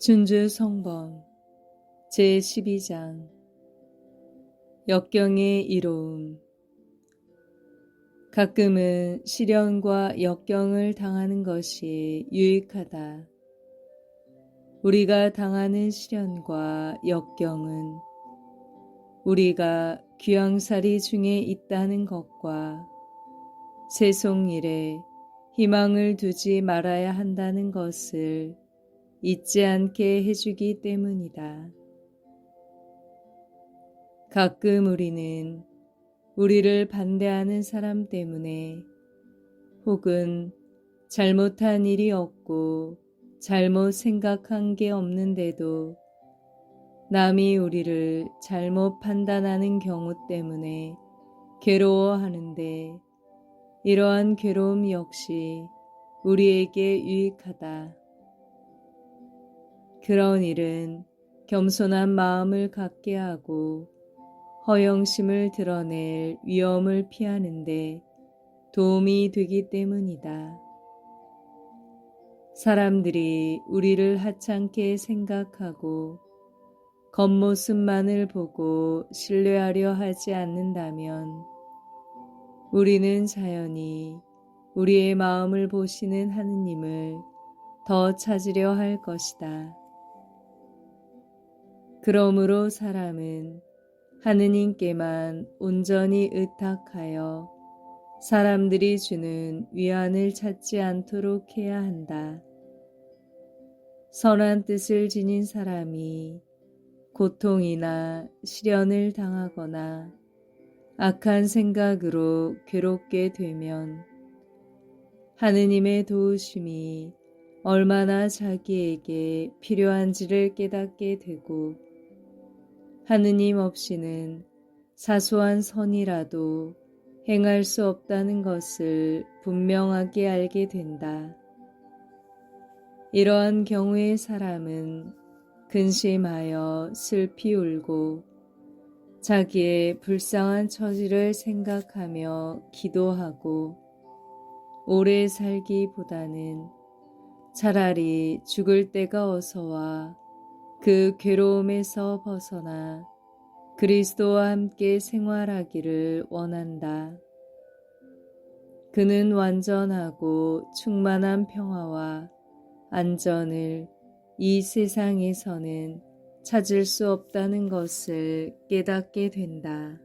준주 성범 제12장 역경의 이로움 가끔은 시련과 역경을 당하는 것이 유익하다. 우리가 당하는 시련과 역경은 우리가 귀양살이 중에 있다는 것과 세속 일에 희망을 두지 말아야 한다는 것을 잊지 않게 해주기 때문이다. 가끔 우리는 우리를 반대하는 사람 때문에 혹은 잘못한 일이 없고 잘못 생각한 게 없는데도 남이 우리를 잘못 판단하는 경우 때문에 괴로워하는데 이러한 괴로움 역시 우리에게 유익하다. 그런 일은 겸손한 마음을 갖게 하고 허영심을 드러낼 위험을 피하는데 도움이 되기 때문이다. 사람들이 우리를 하찮게 생각하고 겉모습만을 보고 신뢰하려 하지 않는다면 우리는 자연히 우리의 마음을 보시는 하느님을 더 찾으려 할 것이다. 그러므로 사람은 하느님께만 온전히 의탁하여 사람들이 주는 위안을 찾지 않도록 해야 한다. 선한 뜻을 지닌 사람이 고통이나 시련을 당하거나 악한 생각으로 괴롭게 되면 하느님의 도우심이 얼마나 자기에게 필요한지를 깨닫게 되고 하느님 없이는 사소한 선이라도 행할 수 없다는 것을 분명하게 알게 된다. 이러한 경우의 사람은 근심하여 슬피 울고 자기의 불쌍한 처지를 생각하며 기도하고 오래 살기보다는 차라리 죽을 때가 어서와 그 괴로움에서 벗어나 그리스도와 함께 생활하기를 원한다. 그는 완전하고 충만한 평화와 안전을 이 세상에서는 찾을 수 없다는 것을 깨닫게 된다.